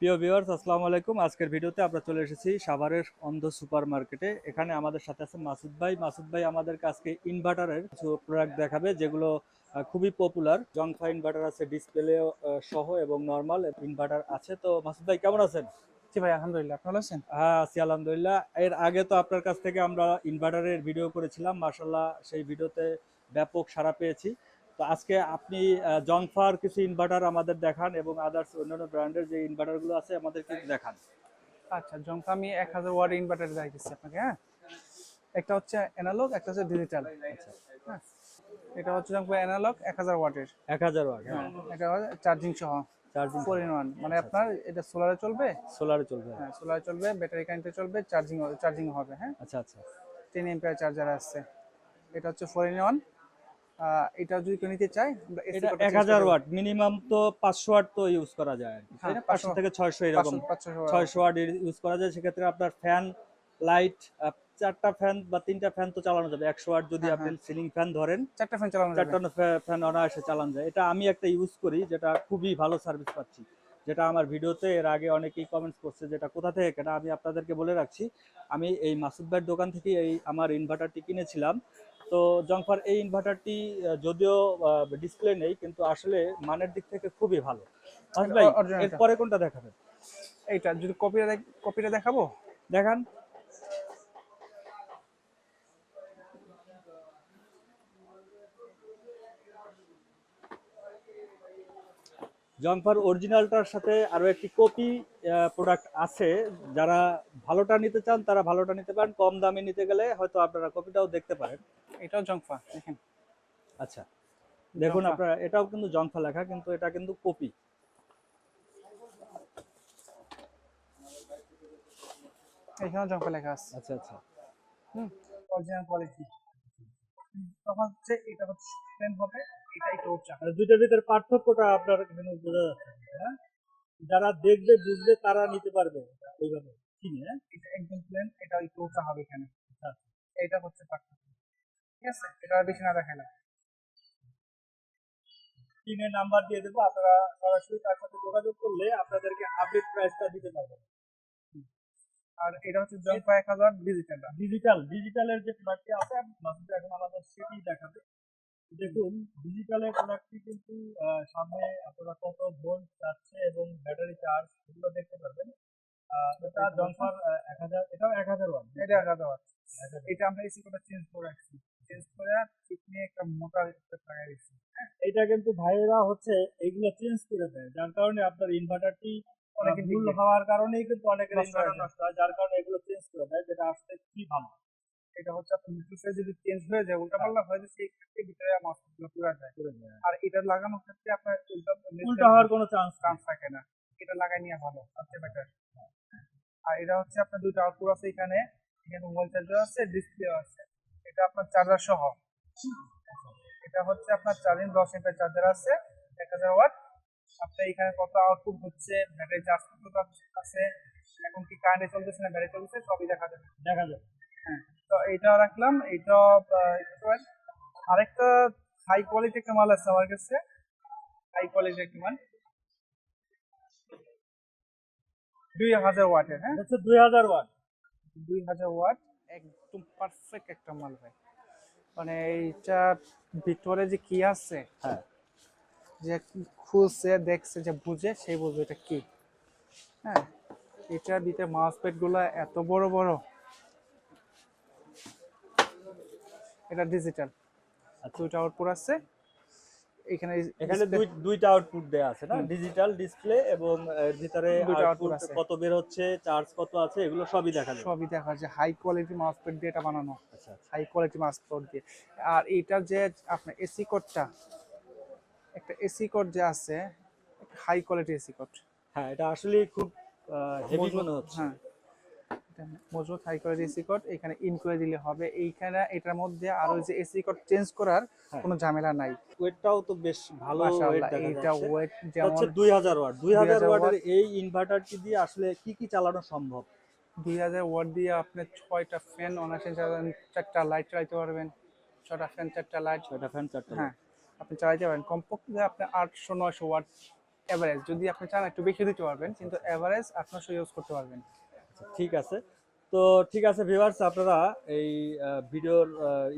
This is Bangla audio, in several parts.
প্রিয় ভিউয়ার্স আসসালামু আলাইকুম। আজকের ভিডিওতে আমরা চলে এসেছি সাভারের অন্ধ সুপার মার্কেটে এখানে আমাদের সাথে আছে মাসুদ ভাই। মাসুদ ভাই আমাদেরকে আজকে ইনভার্টারের কিছু প্রোডাক্ট দেখাবে যেগুলো খুবই পপুলার জংফা ইনভার্টার আছে ডিসপ্লে সহ এবং নর্মাল ইনভার্টার আছে। তো মাসুদ ভাই কেমন আছেন? জি ভাই আলহামদুলিল্লাহ। আপনি ভালো আছেন? হ্যাঁ আছি আলহামদুলিল্লাহ। এর আগে তো আপনার কাছ থেকে আমরা ইনভার্টারের ভিডিও করেছিলাম। মার্শাল্লাহ সেই ভিডিওতে ব্যাপক সাড়া পেয়েছি। তো আজকে আপনি জংফার কিছু ইনভার্টার আমাদের দেখান এবং আদার্স অন্যান্য ব্র্যান্ডের যে ইনভার্টারগুলো আছে আমাদেরকে দেখান। আচ্ছা জংকা আমি এক হাজার ওয়াট ইনভার্টার দেখাচ্ছি আপনাকে হ্যাঁ? একটা হচ্ছে অ্যানালগ একটা হচ্ছে ডিজিটাল আচ্ছা। হ্যাঁ? এটা হচ্ছে জংফা অ্যানালগ এক হাজার ওয়াটের। এক হাজার ওয়াট হ্যাঁ। এটা হচ্ছে চার্জিং সহ। চার্জিং মানে আপনার এটা সোলারে চলবে? সোলারে চলবে। হ্যাঁ সোলারে চলবে ব্যাটারি কারেন্টে চলবে চার্জিং চার্জিং হবে হ্যাঁ? আচ্ছা আচ্ছা। টেন এম্পিয়ার চার্জার আছে এটা হচ্ছে ফোর ইন ওয়ান এটা যদি কেউ নিতে চাই আমরা এটা করতে এক চেষ্টা হাজার করব। ওয়াট মিনিমাম তো পাঁচশো ওয়াট তো ইউজ করা যায় তাই হ্যাঁ, না? পাঁচশো 500 থেকে ছয়শো এরকম। পাঁচশো- পাঁচশো watt। ছয়শো ওয়াট ইউজ করা যায় সেক্ষেত্রে আপনার ফ্যান লাইট চারটা ফ্যান বা তিনটা ফ্যান তো চালানো যাবে। একশো ওয়াট যদি হ্যাঁ, আপনি সিলিং ফ্যান ধরেন চারটা ফ্যান চালানো যাবে। চারটা ফ্যান অনায়াসে চালানো যায়। এটা আমি একটা ইউজ করি যেটা খুবই ভালো সার্ভিস পাচ্ছি। যেটা আমার ভিডিওতে এর আগে অনেকেই কমেন্টস করছে যেটা কোথা থেকে কেনা আমি আপনাদেরকে বলে রাখছি। আমি এই মাসুদ ভাইয়ের দোকান থেকে এই আমার ইনভার্টারটি কিনেছিলাম। তো জংফার এই ইনভার্টারটি যদিও ডিসপ্লে নেই কিন্তু আসলে মানের দিক থেকে খুবই ভালো। ভাই এরপরে কোনটা দেখাবেন? এইটা যদি কপিটা কপিটা দেখাবো? দেখান। জংফার অরিজিনালটার সাথে আরও একটি কপি প্রোডাক্ট আছে। যারা ভালোটা নিতে চান তারা ভালোটা নিতে পারেন। কম দামে নিতে গেলে হয়তো আপনারা কপিটাও দেখতে পারেন। এটাও জংফা দেখেন। আচ্ছা দেখুন। আপনারা এটাও কিন্তু জংফা লেখা কিন্তু এটা কিন্তু কপি এখানেও জংফা লেখা আছে। আচ্ছা আচ্ছা। হুম অরিজিনাল কোয়ালিটি তখন হচ্ছে এটা হচ্ছে হবে। উচ্চা আর দুইটার ভিতরে পার্থক্যটা আপনার এখানে বোঝা যাচ্ছে হ্যাঁ? যারা দেখবে বুঝবে তারা নিতে পারবে কিনে হ্যাঁ এটা একদম প্লেন এটা একটু উঁচা হবে এখানে। আচ্ছা। এটা হচ্ছে পার্থক্য। ঠিক আছে? এটা বেশি না দেখায় না নাম্বার দিয়ে দেবো আপনারা সরাসরি তার সাথে যোগাযোগ করলে আপনাদেরকে আপডেট প্রাইসটা দিতে পারবেন আর এটা হচ্ছে জংফা এক হাজার ডিজিটাল ডিজিটাল ডিজিটালের যে প্রোডাক্টটি আছে এখন আমাদের সেটি দেখাবে। দেখুন ডিজিটালের প্রোডাক্টটি কিন্তু সামনে আপনারা কত ভোল্ট যাচ্ছে এবং ব্যাটারি চার্জ এগুলো দেখতে পারবেন। এটা জনফার এক হাজার এটাও এক হাজার ওয়াট এটা এক হাজার watt। এটা আমরা এসি কোটা চেঞ্জ করে রাখছি। চেঞ্জ করে ঠিক নিয়ে একটা মোটা লাগাই দিচ্ছি। এটা কিন্তু ভাইয়েরা হচ্ছে এগুলো চেঞ্জ করে দেয়। যার কারণে আপনার ইনভার্টারটি অনেক ভুল হওয়ার কারণেই কিন্তু অনেকের নষ্ট ইনভার্টার নষ্ট হয় যার কারণে এগুলো চেঞ্জ করে দেয় যেটা আসলে খুবই ভালো। এটা হচ্ছে আপনার মিক্সার যদি চেঞ্জ হয়ে যায় উল্টা পাল্টা হয়ে যায় সেই ক্ষেত্রে ভিতরে মাছগুলো পুরা যায় আর এটা লাগানোর ক্ষেত্রে আপনার উল্টা উল্টা হওয়ার কোনো চান্স চান্স থাকে না। এটা লাগাই নিয়ে ভালো সবচেয়ে বেটার আর এটা হচ্ছে আপনার দুটো আউটপুট আছে এখানে এখানে মোবাইল চার্জার আছে ডিসপ্লে আছে। এটা আপনার চার্জার সহ। এটা হচ্ছে আপনার চার্জিং দশ এমপের চার্জার আছে। এক হাজার ওয়াট আপনার এখানে কত আউটপুট হচ্ছে ব্যাটারি চার্জ কত আছে এখন কি কারেন্টে চলতেছে না ব্যাটারি চলতেছে সবই দেখা যাবে। দেখা যায় হ্যাঁ। তো এটা রাখলাম এটা আরেকটা হাই কোয়ালিটি একটা মাল আছে আমার কাছে। হাই কোয়ালিটি একটা মাল। দুই হাজার ওয়াটের হ্যাঁ? হচ্ছে দুই হাজার ওয়াট। দুই হাজার ওয়াট একদম পারফেক্ট একটা মাল ভাই। মানে এইটা ভিতরে যে কি আছে হ্যাঁ। যে খুলছে দেখছে যে বুঝে সেই বুঝবে এটা কি। হ্যাঁ এটার ভিতরে মাউস প্যাডগুলা এত বড় বড়। এটা ডিজিটাল দুইটা আউটপুট আছে। এখানে এখানে দুই দুইটা আউটপুট দেয়া আছে না? ডিজিটাল ডিসপ্লে এবং এর ভিতরে আউটপুট কত বের হচ্ছে চার্জ কত আছে এগুলো সবই দেখা যাবে। সবই দেখা যায় হাই কোয়ালিটি মাউস দিয়ে এটা বানানো। আচ্ছা আচ্ছা। হাই কোয়ালিটি মাউস প্যাড দিয়ে। আর এটা যে আপনার এসি কোডটা একটা এসি কোড যে আছে হাই কোয়ালিটি এসি কোড হ্যাঁ এটা আসলে খুব হেভি মনে হচ্ছে। হ্যাঁ। মজবুত হাই কোয়ালিটি এসি কোড এখানে ইন করে দিলে হবে। এইখানে এটার মধ্যে আরও যে এসি কোড চেঞ্জ করার হ্যাঁ। কোনো ঝামেলা নাই। ওয়েটটাও তো বেশ ভালো দেখা ওয়েট যেমন হচ্ছে দুই হাজার ওয়াট দুই হাজার 2000 ওয়াটের এই ইনভার্টারটি দিয়ে আসলে কি কি চালানো সম্ভব? দুই হাজার ওয়াট দিয়ে আপনি ছয়টা ফ্যান অনায়াসে চালাবেন চারটা লাইট চালাতে পারবেন। ছটা ফ্যান চারটা লাইট ছয়টা ফ্যান চারটা হ্যাঁ আপনি চালাতে পারেন। কমপক্ষে আপনি আটশো নয়শো ওয়াট এভারেজ যদি আপনি চান একটু বেশি দিতে পারবেন কিন্তু এভারেজ আঠারোশো ইউজ করতে পারবেন। আচ্ছা, ঠিক আছে। তো ঠিক আছে ভিউয়ার্স আপনারা এই ভিডিওর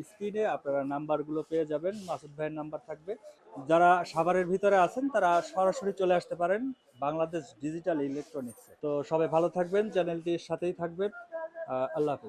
স্ক্রিনে আপনারা নাম্বারগুলো পেয়ে যাবেন। মাসুদ ভাইয়ের নাম্বার থাকবে। যারা সাভারের ভিতরে আছেন তারা সরাসরি চলে আসতে পারেন বাংলাদেশ ডিজিটাল ইলেকট্রনিক্সে। তো সবাই ভালো থাকবেন চ্যানেলটির সাথেই থাকবেন। আল্লাহ হাফিজ।